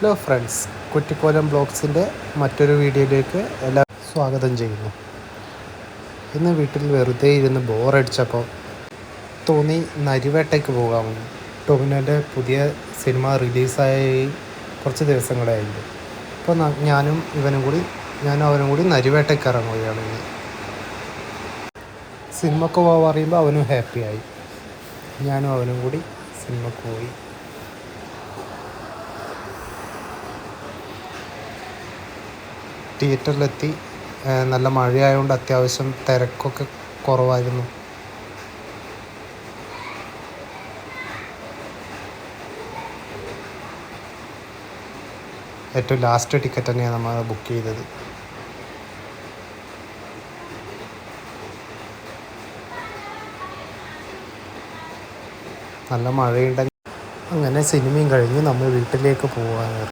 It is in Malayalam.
ഹലോ ഫ്രണ്ട്സ് കുറ്റിക്കോലം ബ്ലോഗ്സിന്റെ മറ്റൊരു വീഡിയോയിലേക്ക് എല്ലാ സ്വാഗതം ചെയ്യുന്നു. ഇന്ന് വീട്ടിൽ വെറുതെ ഇരുന്ന് ബോറടിച്ചപ്പോൾ തോന്നി നരിവേട്ടയ്ക്ക് പോകാമെന്ന് ടോമിനോന്റെ പുതിയ സിനിമ റിലീസായി കുറച്ച് ദിവസങ്ങളായിട്ടുണ്ട്. അപ്പോൾ ഞാനും ഇവനും കൂടി ഞാനും അവനും കൂടി നരിവേട്ടയ്ക്ക് ഇറങ്ങുകയാണ് ഇന്ന്. സിനിമക്ക് പോകാൻ പറയുമ്പോൾ അവനും ഹാപ്പിയായി. ഞാനും അവനും കൂടി സിനിമക്ക് പോയി. തിയേറ്ററിലെത്തി. നല്ല മഴയായതുകൊണ്ട് അത്യാവശ്യം തിരക്കൊക്കെ കുറവായിരുന്നു. ഏറ്റവും ലാസ്റ്റ് ടിക്കറ്റ് തന്നെയാണ് നമ്മൾ ബുക്ക് ചെയ്തത്. നല്ല മഴയുണ്ടെങ്കിൽ അങ്ങനെ സിനിമയും കഴിഞ്ഞ് നമ്മൾ വീട്ടിലേക്ക് പോകാൻ